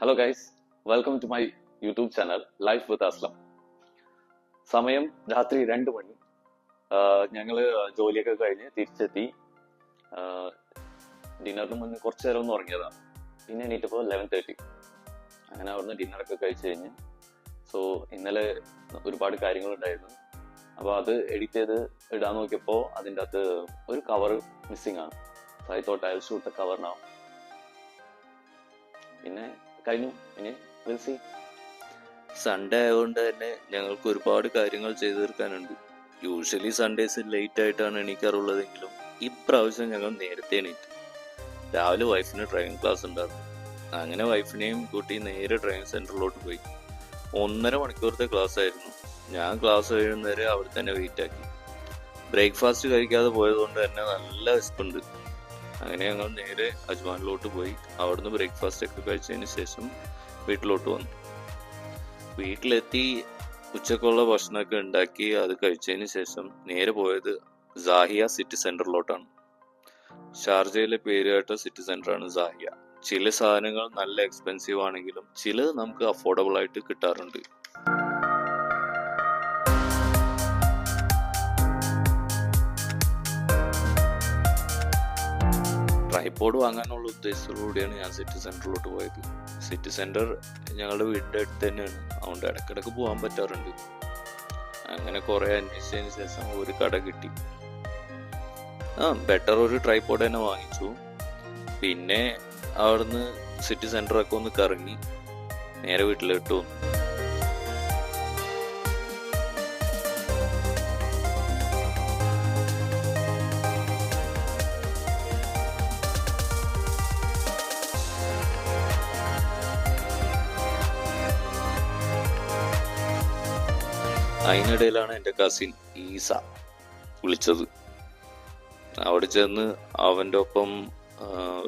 Hello guys welcome to my YouTube channel life with Aslam സമയം രാത്രി രണ്ട് മണി. ഞങ്ങൾ ജോലിയൊക്കെ കഴിഞ്ഞ് തിരിച്ചെത്തി. ഡിന്നറിന് മുന്നേ കുറച്ച് നേരം ഒന്ന് ഉറങ്ങിയതാണ് പിന്നെ എണീറ്റപ്പോൾ ലെവൻ തേർട്ടി അങ്ങനെ അവിടുന്ന് ഡിന്നറൊക്കെ കഴിച്ച് കഴിഞ്ഞ്. സോ ഇന്നലെ ഒരുപാട് കാര്യങ്ങളുണ്ടായിരുന്നു. അപ്പോൾ അത് എഡിറ്റ് ചെയ്ത് ഇടാൻ നോക്കിയപ്പോൾ അതിന്റെ അകത്ത് ഒരു കവർ മിസ്സിംഗ് ആണ്. I thought I shoot cover നാ പിന്നെ കഴിഞ്ഞു. ഇനി വിൽ സൺഡേ ആയതുകൊണ്ട് തന്നെ ഞങ്ങൾക്ക് ഒരുപാട് കാര്യങ്ങൾ ചെയ്തു തീർക്കാനുണ്ട്. യൂഷ്വലി സൺഡേസ് ലേറ്റ് ആയിട്ടാണ് എണീക്കാറുള്ളതെങ്കിലും ഇപ്രാവശ്യം ഞങ്ങൾ നേരത്തെ എണീറ്റു. രാവിലെ വൈഫിന് ഡ്രൈവിംഗ് ക്ലാസ് ഉണ്ടായിരുന്നു. അങ്ങനെ വൈഫിനെയും കൂട്ടി നേരെ ഡ്രൈവിംഗ് സെന്ററിലോട്ട് പോയി. ഒന്നര മണിക്കൂറത്തെ ക്ലാസ് ആയിരുന്നു. ഞാൻ ക്ലാസ് കഴിയുന്നവരെ അവിടെ തന്നെ വെയിറ്റ് ആക്കി. ബ്രേക്ക്ഫാസ്റ്റ് കഴിക്കാതെ പോയതുകൊണ്ട് തന്നെ നല്ല വിശപ്പുണ്ട്. അങ്ങനെ ഞങ്ങൾ നേരെ അജ്മാനിലോട്ട് പോയി. അവിടുന്ന് ബ്രേക്ക്ഫാസ്റ്റ് ഒക്കെ കഴിച്ചതിന് ശേഷം വീട്ടിലോട്ട് വന്നു. വീട്ടിലെത്തി ഉച്ചക്കുള്ള ഭക്ഷണമൊക്കെ ഉണ്ടാക്കി അത് കഴിച്ചതിന് ശേഷം നേരെ പോയത് സാഹിയ സിറ്റി സെന്ററിലോട്ടാണ് ഷാർജയിലെ പേരുകേട്ട സിറ്റി സെന്ററാണ് സാഹിയ ചില സാധനങ്ങൾ നല്ല എക്സ്പെൻസീവ് ആണെങ്കിലും ചിലത് നമുക്ക് അഫോർഡബിൾ ആയിട്ട് കിട്ടാറുണ്ട്. ട്രൈപോഡ് വാങ്ങാനുള്ള ഉദ്ദേശത്തോടുകൂടിയാണ് ഞാൻ സിറ്റി സെന്ററിലോട്ട് പോയത്. സിറ്റി സെന്റർ ഞങ്ങളുടെ വീടിന്റെ അടുത്ത് തന്നെയാണ്. അതുകൊണ്ട് ഇടയ്ക്കിടയ്ക്ക് പോകാൻ പറ്റാറുണ്ട്. അങ്ങനെ കുറെ അന്വേഷിച്ചതിന് ശേഷം ഒരു കട കിട്ടി. ആ ബെറ്റർ ഒരു ട്രൈപോഡ് തന്നെ വാങ്ങിച്ചു. പിന്നെ അവിടുന്ന് സിറ്റി സെന്ററൊക്കെ ഒന്ന് കറങ്ങി നേരെ വീട്ടിലിട്ട് വന്നു. അതിനിടയിലാണ് എന്റെ കസിൻ ഈസ വിളിച്ചത്. അവിടെ ചെന്ന് അവന്റെ ഒപ്പം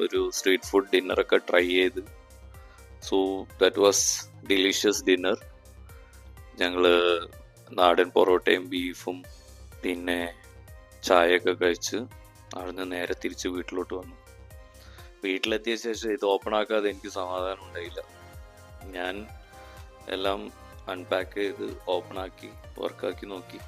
ഒരു സ്ട്രീറ്റ് ഫുഡ് ഡിന്നറൊക്കെ ട്രൈ ചെയ്ത്. So that was delicious dinner ഞങ്ങൾ നാടൻ പൊറോട്ടയും ബീഫും പിന്നെ ചായയൊക്കെ കഴിച്ച് അവിടുന്ന് നേരെ തിരിച്ച് വീട്ടിലോട്ട് വന്നു. വീട്ടിലെത്തിയ ശേഷം ഇത് ഓപ്പൺ ആക്കാതെ എനിക്ക് സമാധാനം ഉണ്ടായില്ല. ഞാൻ എല്ലാം അൺപാക്ക് ചെയ്ത് ഓപ്പൺ ആക്കി വർക്കാക്കി നോക്കി.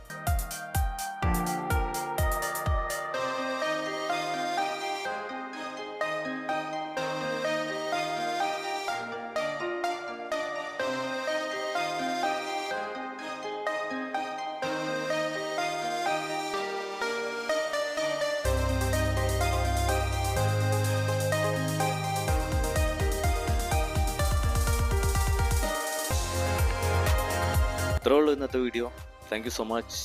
ഇത്രേ ഉള്ളൂ ഇന്നത്തെ വീഡിയോ താങ്ക് സോ മച്ച്